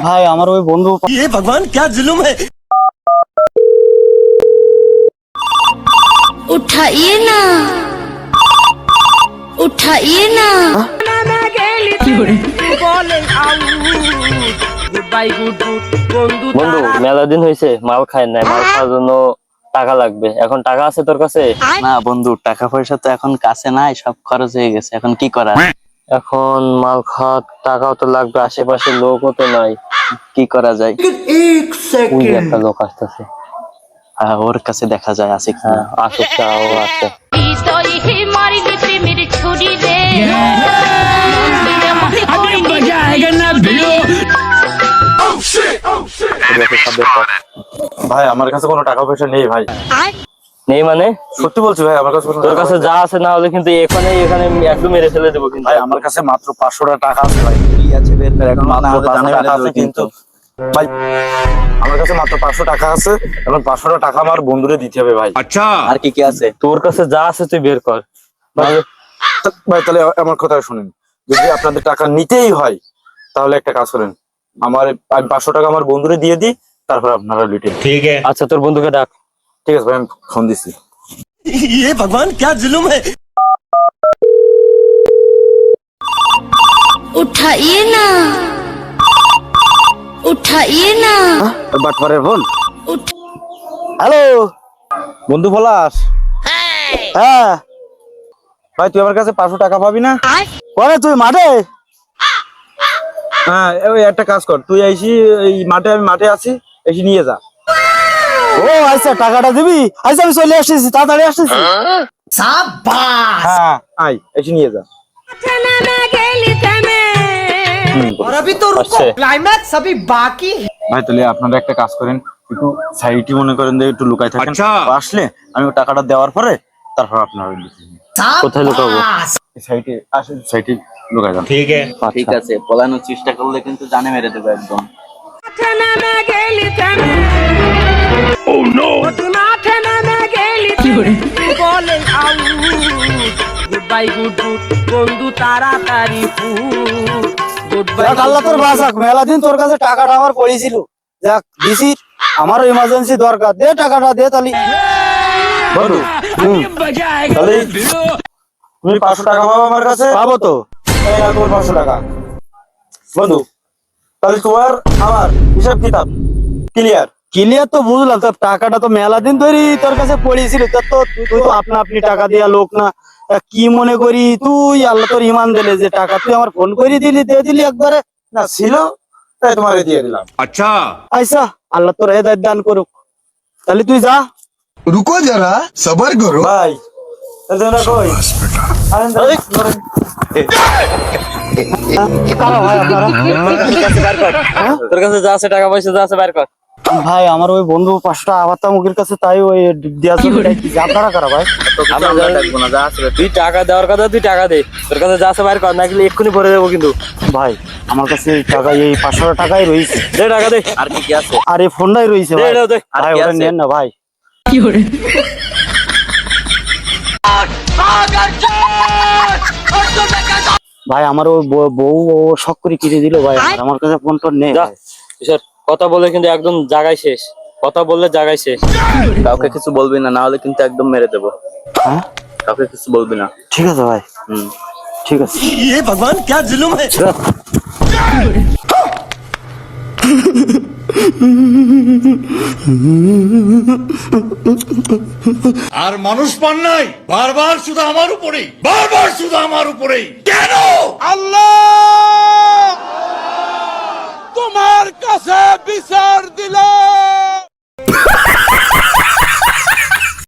ভাই আমার ওই বন্ধু ভগবান ক্যা জুলুম বন্ধু মেলা দিন হয়েছে মাল খায় নাই মাল খাওয়ার জন্য টাকা লাগবে। এখন টাকা আছে তোর কাছে? না বন্ধু টাকা পয়সা তো এখন কাছে নাই সব খরচ হয়ে গেছে। এখন কি করা এখন মাল খাওয়ার টাকাও তো লাগবে আশেপাশে লোকও তো নাই। কি করা যায়? একটা লোক আসতেছে। ওর কাছে দেখা যায় আছে কি হ্যাঁ আসুক তাও আছে পিস্তল হে মারি দে প্রেমের ছুরি রে ভাই আমার কাছে কোনো টাকা পয়সা নেই ভাই। নেই মানে? সত্যি বলছি ভাই আমার কাছে তোর কাছে যা আছে না হলে কিন্তু এখানে এখানে একদম মেরে ফেলে দেবো কিন্তু। ভাই আমার কাছে মাত্র পাঁচশো টাকা আছে ভাই। কি আছে বের করে এখন মাত্র না হলে 500 জানে টাকা আছে কিন্তু। ভাই আমার কাছে মাত্র পাঁচশো টাকা আছে এবং পাঁচশো টাকা আমার বন্ধুরে দিতে হবে ভাই। আর কি কি আছে? তোর কাছে যা আছে তুই বের কর। ভাই তাহলে আমার কথা শুনেন। যদি আপনাদের টাকা নিতেই হয় তাহলে একটা কাজ করেন। আমার আমি পাঁচশো টাকা আমার বন্ধুরে দিয়ে দিই তারপর আপনারা লুটে নিন। আচ্ছা তোর বন্ধুকে ডাক ঠিক আছে ভাই আমি ফোন দিচ্ছি ये भगवान क्या जुल्म है उठाइए ना उठाइए ना বাটপারের ফোন उठ হ্যালো বন্ধু পলাশ হ্যাঁ ভাই তুই আমার কাছে পাঁচশো টাকা পাবি না পরে তুই মাঠে হ্যাঁ ওই একটা কাজ কর তুই আইসি এই মাঠে আমি মাঠে আছি এসে নিয়ে যা ও আচ্ছা টাকাটা দিবি আচ্ছা আমি চলে আসতেছি তাড়াতাড়ি আসতেছি হ্যাঁ আই এসে নিয়ে যা और अभी तो रुको अच्छा। क्लाइमैक्स अभी बाकी है ভাই তাহলে আপনারা একটা কাজ করেন একটু সাইডে মনে করেন যে একটু লুকাই থাকেন ও আসলে আমি ও টাকাটা দেওয়ার পরে তারপর আপনারা লিখে নিন। কোথায় লুকাবো এই সাইডে আসেন সাইডে লুকাই যান ঠিক আছে পলানোর চেষ্টা করলে কিন্তু জানে মেরে দেবো একদম আল্লাহ তোর বাঁচাক মেলা দিন তোর কাছে টাকাটা আমার পড়েছিল। যাক দিছি আমারও ইমার্জেন্সি দরকার। দে টাকাটা দে তাহলে বন্ধু তাহলে তুমি পাঁচশো টাকা পাবো আমার কাছে? পাবো তো? তোমার পাঁচশো টাকা। বন্ধু তাহলে তোমার আমার হিসাব কিতাব ক্লিয়ার ক্লিয়ার তো বুঝলাম তোর টাকাটা তো মেলা দিন ধরে তোর কাছে পড়িয়েছিল তোর তো তুই তো আপনা আপনি টাকা দেওয়া লোক না। কি মনে করি তুই? আল্লাহ তোর ইমান দিলে যে টাকা তুই আমার ফোন করে দিলি দিয়ে দিলি একবারে। না ছিল তাই তোমাকে দিয়ে দিলাম। আচ্ছা। আচ্ছা আল্লাহ তোর হেদায়ত দান করুক। তাহলে তুই যা। রুকো যারা সবার করো। ভাই কই? কারা তোর কাছে যা আছে টাকা পয়সা যা আছে বাইর কর। ভাই আমার ওই বন্ধু পাঁচটা আবাত্তা মুখের কাছে তাই ওই। আপনারা কারা ভাই? আমরা ডাকবো না যা আছে তুই টাকা দেওয়ার কথা তুই টাকা দে। তোর কাছে যা আছে বাইর কর না গেলে এক্ষুনি ভরে দেবো কিন্তু। ভাই আমার কাছে এই টাকা এই পাঁচশো টাকাই রয়েছে। দে টাকা দে। আর কি কি আছে? আর এই ফোনটাই রয়েছে ভাই। ওটা নেন না ভাই। ভাই আমার ওই বউ- বউ ও শখ করে কিনে দিল ভাই আমার- আমার কাছে ফোন টোন নেই যা ভাই। কিশোর কথা বলে কিন্তু একদম জায়গায় শেষ কথা বললে জায়গায় শেষ কাউকে কিছু বলবি না না হলে কিন্তু একদম মেরে দেবো হ্যাঁ কাউকে কিছু বলবি না ঠিক আছে ভাই হুম ঠিক আছে ये भगवान क्या जुल्म है আর মানুষ পান নাই। বারবার শুধু আমার উপরেই। বারবার শুধু আমার উপরেই। কেন? আল্লাহ! তোমার কাছে